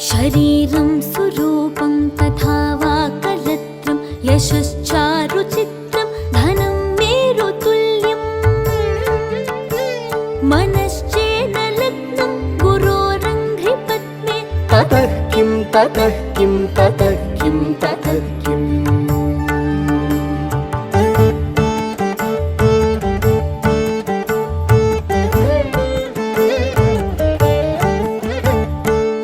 शरीरं सुरूपं तथा वा कलत्रं यशश्चारुचित्रं धनं मेरुतुल्यम् मनश्चेन लग्नं गुरोरङ्घ्रिपद्मे ततः किं ततः किं ततः किं ततः किम्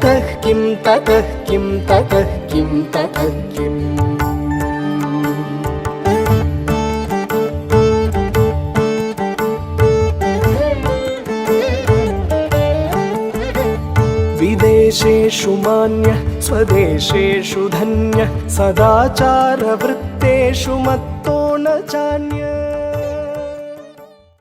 ततः किं ततः किं ततः किं ततः किम्। विदेशेषु मान्यः, स्वदेशेषु धन्यः, सदाचारवृत्तेषु मत्तो न चान्यः।